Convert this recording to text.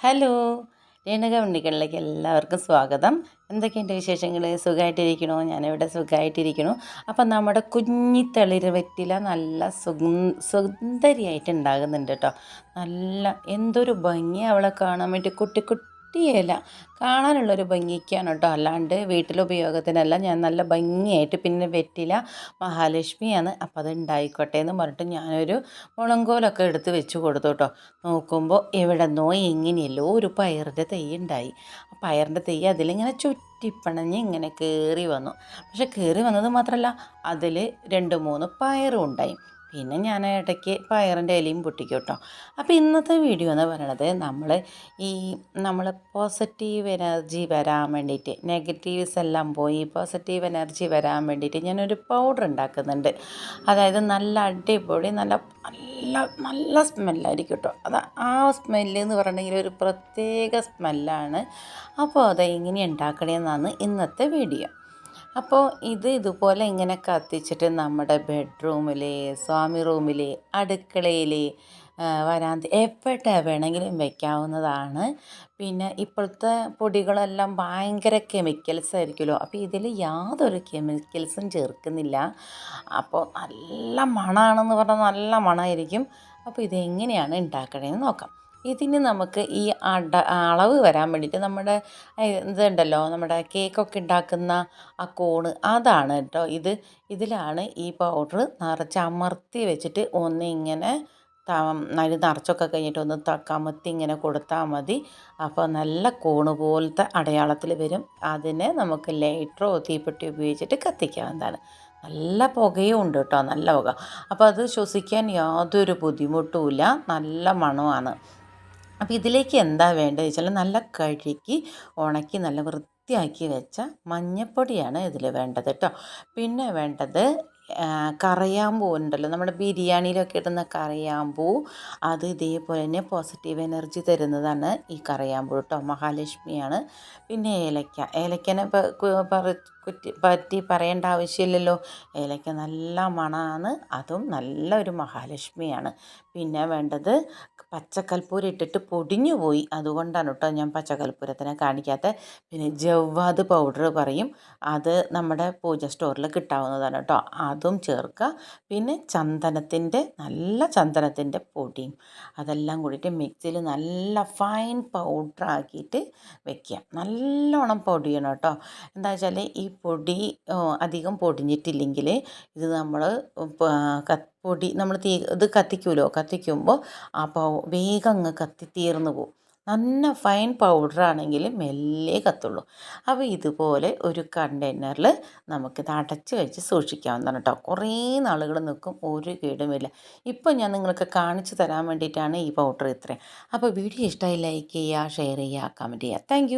Hello Renuka ഉണ്ണികളിലേക്ക് എല്ലാവർക്കും സ്വാഗതം. എന്തൊക്കെയുണ്ട് വിശേഷങ്ങൾ സുഖമായിട്ടിരിക്കണോ ഞാനിവിടെ സുഖമായിട്ടിരിക്കണു അപ്പം നമ്മുടെ കുഞ്ഞി തളിര് വെറ്റില നല്ല സുന്ദരിയായിട്ട് ഉണ്ടാകുന്നുണ്ട് കേട്ടോ. നല്ല എന്തൊരു ഭംഗി അവളെ കാണാൻ വേണ്ടി കുട്ടി കുട്ടി ഇല കാണാനുള്ളൊരു ഭംഗിക്കാണ് കേട്ടോ അല്ലാണ്ട് വീട്ടിലുപയോഗത്തിനല്ല. ഞാൻ നല്ല ഭംഗിയായിട്ട് പിന്നെ വെറ്റില മഹാലക്ഷ്മിയാണ്. അപ്പോൾ അത് ഉണ്ടായിക്കോട്ടെ എന്ന് പറഞ്ഞിട്ട് ഞാനൊരു മുളങ്കോലൊക്കെ എടുത്ത് വെച്ച് കൊടുത്തു കേട്ടോ നോക്കുമ്പോൾ എവിടെ നോ എങ്ങനെയല്ലോ ഒരു പയറിന്റെ തൈ ഉണ്ടായി ആ പയറിന്റെ തൈ അതിലിങ്ങനെ ചുറ്റിപ്പണഞ്ഞ് ഇങ്ങനെ കയറി വന്നു. പക്ഷെ കയറി വന്നത് മാത്രമല്ല അതിൽ രണ്ട് മൂന്ന് പയറും ഉണ്ടായി. പിന്നെ ഞാൻ ഇടയ്ക്ക് പയറിന്റെ ഇലയും പൊട്ടിക്കും കേട്ടോ അപ്പോൾ ഇന്നത്തെ വീഡിയോ എന്ന് പറയണത് നമ്മൾ ഈ നമ്മൾ പോസിറ്റീവ് എനർജി വരാൻ വേണ്ടിയിട്ട് നെഗറ്റീവ്സ് എല്ലാം പോയി പോസിറ്റീവ് എനർജി വരാൻ വേണ്ടിയിട്ട് ഞാനൊരു പൗഡർ ഉണ്ടാക്കുന്നുണ്ട്. അതായത് നല്ല അടിപൊളി നല്ല നല്ല നല്ല സ്മെല്ലായിരിക്കും കേട്ടോ. അത് ആ സ്മെല്ല് എന്ന് പറഞ്ഞെങ്കിൽ ഒരു പ്രത്യേക സ്മെല്ലാണ് അപ്പോൾ അത് എങ്ങനെ ഉണ്ടാക്കണേന്നാണ് ഇന്നത്തെ വീഡിയോ. അപ്പോൾ ഇത് ഇതുപോലെ ഇങ്ങനെ കത്തിച്ചിട്ട് നമ്മുടെ ബെഡ്റൂമിൽ സ്വാമി റൂമിൽ അടുക്കളയിൽ വരാന്ത എവിടെ വേണമെങ്കിലും വെക്കാവുന്നതാണ്. പിന്നെ ഇപ്പോഴത്തെ പൊടികളെല്ലാം ഭയങ്കര കെമിക്കൽസ് ആയിരിക്കുമല്ലോ. അപ്പോൾ ഇതിൽ യാതൊരു കെമിക്കൽസും ചേർക്കുന്നില്ല. അപ്പോൾ നല്ല മണമാണെന്ന് പറഞ്ഞാൽ നല്ല മണമായിരിക്കും അപ്പോൾ ഇതെങ്ങനെയാണ് ഉണ്ടാക്കണതെന്ന് നോക്കാം. ഇതിന് നമുക്ക് ഈ അട അളവ് വരാൻ വേണ്ടിയിട്ട് നമ്മുടെ ഇതുണ്ടല്ലോ നമ്മുടെ കേക്കൊക്കെ ഉണ്ടാക്കുന്ന ആ കോണ് അതാണ് കേട്ടോ. ഇത് ഇതിലാണ് ഈ പൗഡർ നിറച്ച് അമർത്തി വെച്ചിട്ട് ഒന്ന് ഇങ്ങനെ അതിൽ നിറച്ചൊക്കെ കഴിഞ്ഞിട്ട് ഒന്ന് കമത്തി ഇങ്ങനെ കൊടുത്താൽ മതി. അപ്പോൾ നല്ല കോണ് പോലത്തെ അടയാളത്തിൽ വരും. അതിനെ നമുക്ക് ലൈറ്ററോ തീപ്പെട്ടി ഉപയോഗിച്ചിട്ട് കത്തിക്കാവുന്നതാണ്. നല്ല പുകയും ഉണ്ട് കേട്ടോ നല്ല പുക. അപ്പോൾ അത് ശ്വസിക്കാൻ യാതൊരു ബുദ്ധിമുട്ടുമില്ല. നല്ല മണമാണ്. അപ്പോൾ ഇതിലേക്ക് എന്താ വേണ്ടത് വെച്ചാൽ നല്ല കഴുകി ഉണക്കി നല്ല വൃത്തിയാക്കി വെച്ച മഞ്ഞപ്പൊടിയാണ് ഇതിൽ വേണ്ടത് കേട്ടോ പിന്നെ വേണ്ടത് കറയാമ്പൂ ഉണ്ടല്ലോ. നമ്മുടെ ബിരിയാണിയിലൊക്കെ ഇടുന്ന കറയാമ്പൂ അത് ഇതേപോലെ തന്നെ പോസിറ്റീവ് എനർജി തരുന്നതാണ് ഈ കറയാമ്പൂ കേട്ടോ മഹാലക്ഷ്മിയാണ്. പിന്നെ ഏലക്ക. ഏലക്കനെ കുറ്റി പറ്റി പറയേണ്ട ആവശ്യമില്ലല്ലോ. ഏലയ്ക്ക നല്ല മണമാണ് അതും നല്ല ഒരു മഹാലക്ഷ്മിയാണ്. പിന്നെ വേണ്ടത് പച്ചക്കൽപ്പൂരം ഇട്ടിട്ട് പൊടിഞ്ഞു പോയി. അതുകൊണ്ടാണ് കേട്ടോ ഞാൻ പച്ചക്കൽപ്പൂരത്തിനെ കാണിക്കാത്ത. പിന്നെ ജവ്വാദ് പൗഡർ പറയും. അത് നമ്മുടെ പൂജ സ്റ്റോറിൽ കിട്ടാവുന്നതാണ് കേട്ടോ അതും ചേർക്കുക പിന്നെ ചന്ദനത്തിന്റെ നല്ല ചന്ദനത്തിന്റെ പൊടിയും. അതെല്ലാം കൂടിയിട്ട് മിക്സിയിൽ നല്ല ഫൈൻ പൗഡർ ആക്കിയിട്ട് വെക്കുക. നല്ലോണം പൊടിയണം കേട്ടോ എന്താ വെച്ചാൽ ഈ പൊടി അധികം പൊടിഞ്ഞിട്ടില്ലെങ്കിൽ ഇത് നമ്മൾ പൊടി നമ്മൾ തീ ഇത് കത്തിക്കുമല്ലോ കത്തിക്കുമ്പോൾ ആ പൗ വേഗം അങ്ങ് കത്തി തീർന്നു പോകും നല്ല ഫൈൻ പൗഡർ ആണെങ്കിൽ മെല്ലെ കത്തുള്ളൂ. അപ്പോൾ ഇതുപോലെ ഒരു കണ്ടെയ്നറിൽ നമുക്കിത് അടച്ച് വെച്ച് സൂക്ഷിക്കാവുന്നതാണ് കേട്ടോ കുറേ നാളുകൾ നിൽക്കും ഒരു കേടുമില്ല ഇപ്പോൾ ഞാൻ നിങ്ങൾക്ക് കാണിച്ചു തരാൻ വേണ്ടിയിട്ടാണ് ഈ പൗഡർ ഇത്രയും. അപ്പോൾ വീഡിയോ ഇഷ്ടമായി ലൈക്ക് ചെയ്യുക ഷെയർ ചെയ്യുക കമന്റ് ചെയ്യുക. താങ്ക്